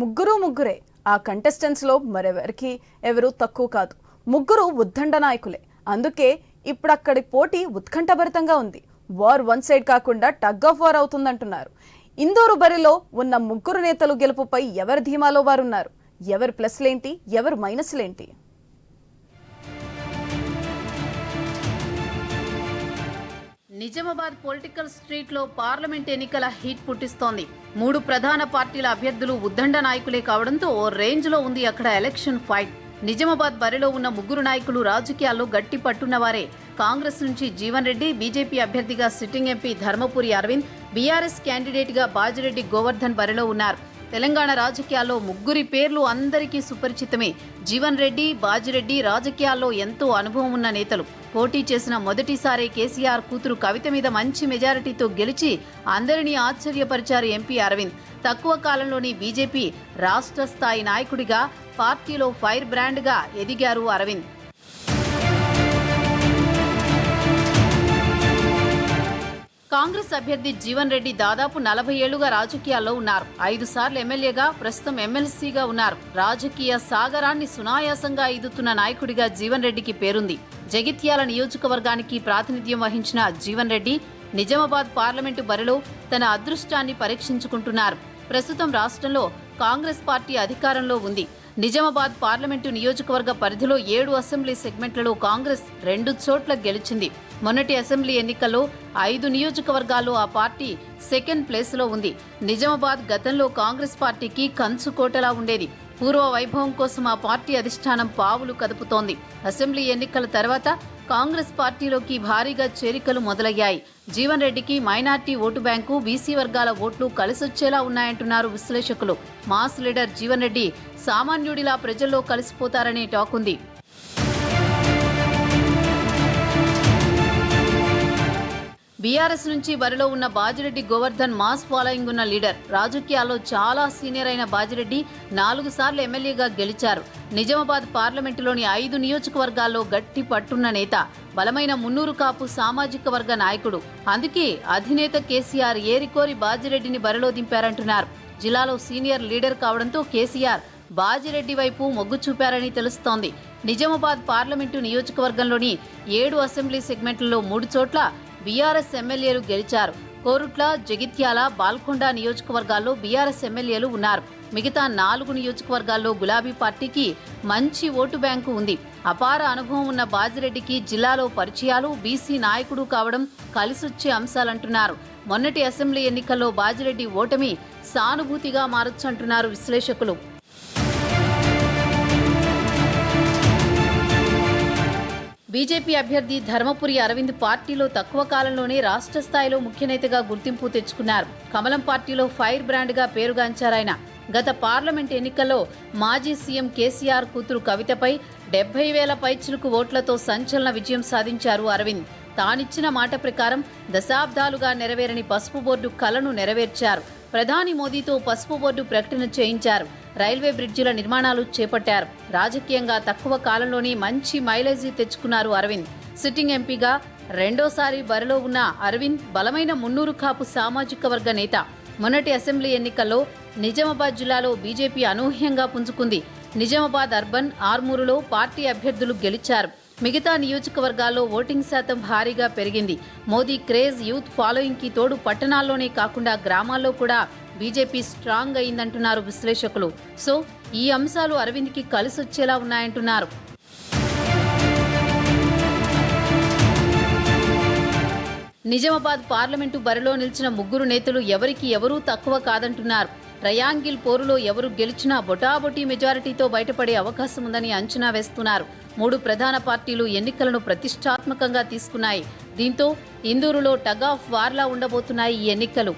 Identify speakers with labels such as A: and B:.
A: ముగ్గురు ముగ్గురే. ఆ కంటెస్టెంట్స్లో మరెవరికి ఎవరు తక్కువ కాదు. ముగ్గురు ఉద్దండ నాయకులే. అందుకే ఇప్పుడు అక్కడి పోటీ ఉత్కంఠభరితంగా ఉంది. వార్ వన్ సైడ్ కాకుండా టగ్ ఆఫ్ వార్ అవుతుందంటున్నారు. ఇందూరు బరిలో ఉన్న ముగ్గురు నేతలు గెలుపుపై ఎవరి ధీమాలో వారున్నారు? ఎవరి ప్లస్లేంటి ఎవరు మైనస్లేంటి
B: నిజామాబాద్ పొలిటికల్ స్ట్రీట్లో పార్లమెంట్ ఎన్నికల హీట్ పుట్టిస్తోంది. మూడు ప్రధాన పార్టీల అభ్యర్థులు ఉద్దండ నాయకులే కావడంతో ఓ రేంజ్లో ఉంది అక్కడ ఎలక్షన్ ఫైట్. నిజామాబాద్ బరిలో ఉన్న ముగ్గురు నాయకులు రాజకీయాల్లో గట్టి పట్టున్నవారే. కాంగ్రెస్ నుంచి జీవన్ రెడ్డి బీజేపీ అభ్యర్థిగా sitting MP Dharmapuri Arvind BRS క్యాండిడేట్గా Bajireddy Govardhan బరిలో ఉన్నారు. తెలంగాణ రాజకీయాల్లో ముగ్గురి పేర్లు అందరికీ సుపరిచితమే. జీవన్ రెడ్డి బాజిరెడ్డి రాజకీయాల్లో ఎంతో అనుభవం ఉన్న నేతలు. పోటీ చేసిన మొదటిసారి కేసీఆర్ కూతురు కవిత మీద మంచి మెజారిటీతో గెలిచి అందరినీ ఆశ్చర్యపరిచారు ఎంపీ అరవింద్. తక్కువ కాలంలోని బీజేపీ రాష్ట్ర స్థాయి నాయకుడిగా పార్టీలో ఫైర్ బ్రాండ్గా ఎదిగారు అరవింద్. అభ్యర్థి జీవన్ రెడ్డి దాదాపు నలభై ఏళ్ళుగా రాజకీయాల్లో ఉన్నారు. ఐదు సార్లు ఎమ్మెల్యేగా ప్రస్తుతం ఎమ్మెల్సీగా ఉన్నారు. రాజకీయ సాగరాన్ని సునాయాసంగా ఈదుతున్న నాయకుడిగా జీవన్ రెడ్డికి పేరుంది. జగిత్యాల నియోజకవర్గానికి ప్రాతినిధ్యం వహించిన జీవన్ రెడ్డి నిజామాబాద్ పార్లమెంటు బరిలో తన అదృష్టాన్ని పరీక్షించుకుంటున్నారు. ప్రస్తుతం రాష్ట్రంలో కాంగ్రెస్ పార్టీ అధికారంలో ఉంది. నిజామాబాద్ పార్లమెంటు నియోజకవర్గ పరిధిలో ఏడు అసెంబ్లీ సెగ్మెంట్లలో కాంగ్రెస్ రెండు చోట్ల గెలిచింది. మొన్నటి అసెంబ్లీ ఎన్నికల్లో ఐదు నియోజకవర్గాల్లో ఆ పార్టీ సెకండ్ ప్లేస్లో ఉంది. నిజామాబాద్ గతంలో కాంగ్రెస్ పార్టీకి కంచుకోటలా ఉండేది. పూర్వ వైభవం కోసం ఆ పార్టీ అధిష్టానం పావులు కదుపుతోంది. అసెంబ్లీ ఎన్నికల తర్వాత కాంగ్రెస్ పార్టీలోకి భారీగా చేరికలు మొదలయ్యాయి. జీవన్ రెడ్డికి మైనార్టీ ఓటు బ్యాంకు బీసీ వర్గాల ఓట్లు కలిసొచ్చేలా ఉన్నాయంటున్నారు విశ్లేషకులు. మాస్ లీడర్ జీవన్ రెడ్డి సామాన్యుడిలా ప్రజల్లో కలిసిపోతారనే టాక్ ఉంది. బీఆర్ఎస్ నుంచి బరిలో ఉన్న బాజిరెడ్డి గోవర్ధన్ మాస్ ఫాలోయింగ్ ఉన్న లీడర్ రాజకీయాల్లో చాలా సీనియర్ అయిన బాజిరెడ్డి నాలుగు సార్లు ఎమ్మెల్యేగా గెలిచారు. నిజామాబాద్ పార్లమెంటులోని ఐదు నియోజకవర్గాల్లో గట్టి పట్టున్న నేత బలమైన మున్నూరు కాపు సామాజిక వర్గ నాయకుడు. అందుకే అధినేత కేసీఆర్ ఏరికోరి బాజిరెడ్డిని బరిలో దింపారంటున్నారు. జిల్లాలో సీనియర్ లీడర్ కావడంతో కేసీఆర్ బాజిరెడ్డి వైపు మొగ్గు చూపారని తెలుస్తోంది. నిజామాబాద్ పార్లమెంటు నియోజకవర్గంలోని ఏడు అసెంబ్లీ సెగ్మెంట్లలో మూడు చోట్ల బీఆర్ఎస్ ఎమ్మెల్యేలు గెలిచారు. కోరుట్ల జగిత్యాల బాల్కొండ నియోజకవర్గాల్లో బీఆర్ఎస్ ఎమ్మెల్యేలు ఉన్నారు. మిగతా నాలుగు నియోజకవర్గాల్లో గులాబీ పార్టీకి మంచి ఓటు బ్యాంకు ఉంది. అపార అనుభవం ఉన్న బాజిరెడ్డికి జిల్లాలో పరిచయాలు బీసీ నాయకుడు కావడం కలిసొచ్చే అంశాలంటున్నారు. మొన్నటి అసెంబ్లీ ఎన్నికల్లో బాజిరెడ్డి ఓటమి సానుభూతిగా మారొచ్చంటున్నారు విశ్లేషకులు. బీజేపీ అభ్యర్థి ధర్మపురి అరవింద్ పార్టీలో తక్కువ కాలంలోనే రాష్ట్ర స్థాయిలో ముఖ్యనేతగా గుర్తింపు తెచ్చుకున్నారు. కమలం పార్టీలో ఫైర్ బ్రాండ్గా పేరుగాంచారాయన గత పార్లమెంట్ ఎన్నికల్లో మాజీ సీఎం కేసీఆర్ కూతురు కవితపై డెబ్బై వేల పైచిలుకు ఓట్లతో సంచలన విజయం సాధించారు అరవింద్. తానిచ్చిన మాట ప్రకారం దశాబ్దాలుగా నెరవేరని పసుపు బోర్డు కలను నెరవేర్చారు. ప్రధాని మోదీతో పసుపు బోర్డు ప్రకటన చేయించారు. రైల్వే బ్రిడ్జిల నిర్మాణాలు చేపట్టారు. రాజకీయంగా తక్కువ కాలంలోనే మంచి మైలేజీ తెచ్చుకున్నారు అరవింద్. సిట్టింగ్ ఎంపీగా రెండోసారి బరిలో ఉన్న అరవింద్ బలమైన మున్నూరు కాపు సామాజిక వర్గ నేత. మొన్నటి అసెంబ్లీ ఎన్నికల్లో నిజామాబాద్ జిల్లాలో బీజేపీ అనూహ్యంగా పుంజుకుంది. నిజామాబాద్ అర్బన్ ఆర్మూరులో పార్టీ అభ్యర్థులు గెలిచారు. మిగతా నియోజకవర్గాల్లో ఓటింగ్ శాతం భారీగా పెరిగింది. మోదీ క్రేజ్ యూత్ ఫాలోయింగ్కి తోడు పట్టణాల్లోనే కాకుండా గ్రామాల్లో కూడా బీజేపీ స్ట్రాంగ్ అయిందంటున్నారు విశ్లేషకులు. సో ఈ అంశాలు అరవింద్కి కలిసొచ్చేలా ఉన్నాయంటున్నారు. నిజామాబాద్ పార్లమెంటు బరిలో నిలిచిన ముగ్గురు నేతలు ఎవరికి ఎవరూ తక్కువ కాదంటున్నారు. ట్రయాంగిల్ పోరులో ఎవరు గెలిచినా బొటాబొటీ మెజారిటీతో బయటపడే అవకాశం ఉందని అంచనా వేస్తున్నారు. మూడు ప్రధాన పార్టీలు ఎన్నికలను ప్రతిష్టాత్మకంగా తీసుకున్నాయి. దీంతో ఇందూరులో టగ్ ఆఫ్ వార్లా ఉండబోతున్నాయి ఈ ఎన్నికలు.